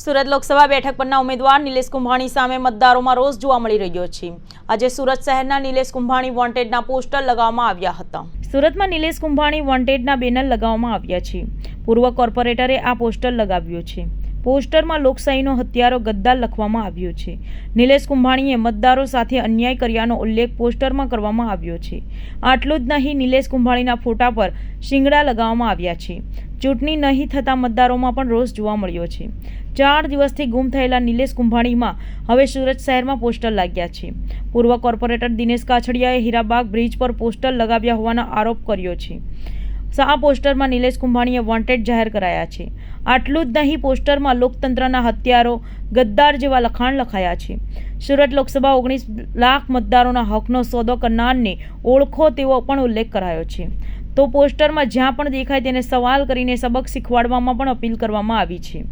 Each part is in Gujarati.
સુરત લોકસભા બેઠક પરના ઉમેદવાર નિલેશ કુંભાણી સામે મતદારોમાં રોષ જોવા મળી રહ્યો છે. આજે સુરત શહેરના નિલેશ કુંભાણી વોન્ટેડના પોસ્ટર લગાવવામાં આવ્યા હતા. સુરતમાં નિલેશ કુંભાણી વોન્ટેડના બેનર લગાવવામાં આવ્યા છે. પૂર્વ કોર્પોરેટરે આ પોસ્ટર લગાવ્યું છે. પોસ્ટરમાં લોકશાહીનો હત્યારો ગદ્દાર લખવામાં આવ્યો છે. નિલેશ કુંભાણીએ મતદારો સાથે અન્યાય કર્યાનો ઉલ્લેખ પોસ્ટરમાં કરવામાં આવ્યો છે. આટલું જ નહીં, નિલેશ કુંભાણીના ફોટા પર શિંગડા લગાવવામાં આવ્યા છે. ચૂંટણી નહીં થતા મતદારોમાં પણ રોષ જોવા મળ્યો છે. ચાર દિવસથી ગુમ થયેલા નિલેશ કુંભાણીમાં હવે સુરત શહેરમાં પોસ્ટર લાગ્યા છે. પૂર્વ કોર્પોરેટર દિનેશ કાછડિયાએ હીરાબાગ બ્રિજ પર પોસ્ટર લગાવ્યા હોવાનો આરોપ કર્યો છે. આ પોસ્ટરમાં નિલેશ કુંભાણીએ વોન્ટેડ જાહેર કરાયા છે. આટલું જ નહીં, પોસ્ટરમાં લોકતંત્રના હત્યારો ગદ્દાર જેવા લખાણ લખાયા છે. સુરત લોકસભા ઓગણીસ લાખ મતદારોના હકનો સોદો કરનારને ઓળખો તેવો પણ ઉલ્લેખ કરાયો છે. તો પોસ્ટરમાં જ્યાં પણ દેખાય તેને સવાલ કરીને સબક શીખવાડવામાં પણ અપીલ કરવામાં આવી છે.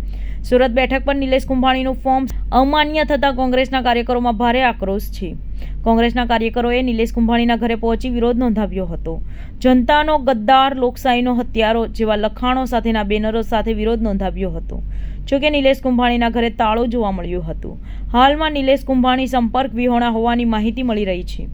સુરત બેઠક પર નિલેશ કુંભાણીનું ફોર્મ અમાન્ય થતાં કોંગ્રેસના કાર્યકરોમાં ભારે આક્રોશ છે. કોંગ્રેસના કાર્યકરોએ નિલેશ કુંભાણીના ઘરે પહોંચી વિરોધ નોંધાવ્યો હતો. જનતાનો ગદ્દાર, લોકશાહીનો હત્યારો જેવા લખાણો સાથેના બેનરો સાથે વિરોધ નોંધાવ્યો હતો. જોકે નિલેશ કુંભાણીના ઘરે તાળું જોવા મળ્યું હતું. હાલમાં નિલેશ કુંભાણી સંપર્ક વિહોણા હોવાની માહિતી મળી રહી છે.